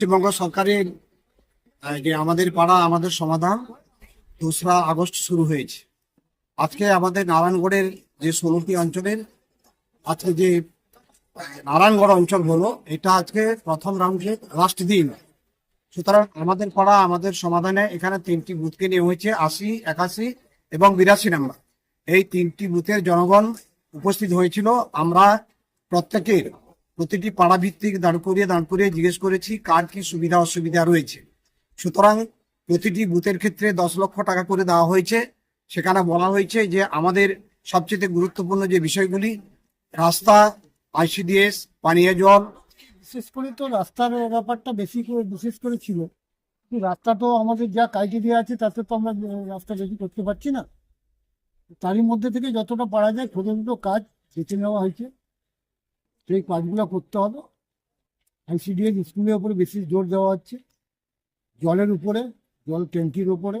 পশ্চিমবঙ্গ সরকারের যে আমাদের পাড়া, আমাদের সমাধান দোসরা আগস্ট শুরু হয়েছে। আজকে আমাদের নারায়ণগড়ের যে ষোলোটি অঞ্চলের, আজকে যে নারায়ণগড় অঞ্চল হলো, এটা আজকে প্রথম রাউন্ডের লাস্ট দিন। সুতরাং আমাদের পাড়া, আমাদের সমাধানে এখানে তিনটি বুথকে নিয়ে হয়েছে, আশি, একাশি এবং বিরাশি নাম্বার এই তিনটি বুথের জনগণ উপস্থিত হয়েছিল। আমরা প্রত্যেকের প্রতিটি পাড়া ভিত্তিক দাঁড় করিয়ে দাঁড় করিয়ে জিজ্ঞেস করেছি, কার কি সুবিধা অসুবিধা রয়েছে? সুতরাং প্রতিটি বুথের ক্ষেত্রে দশ লক্ষ টাকা করে দেওয়া হয়েছে। সেখানে বলা হয়েছে যে, আমাদের সবচেয়ে গুরুত্বপূর্ণ যে বিষয়গুলি, রাস্তা, আইসিডিএস, পানীয় জল। বিশেষ করে তো রাস্তার ব্যাপারটা বেশি করে, বিশেষ করে ছিল। রাস্তা তো আমাদের যা ক্রাইটেরিয়া আছে, তাতে তো আমরা রাস্তা বেশি করতে পারছি না। তারই মধ্যে থেকে যতটা পারা যায়, ছোটো ছোটো কাজ বেছে নেওয়া হয়েছে। সেই কাজগুলো করতে হবে। আইসিডিএস স্কুলের উপরে বেশি জোর দেওয়া হচ্ছে। জলের উপরে, জল ট্যাঙ্কির উপরে।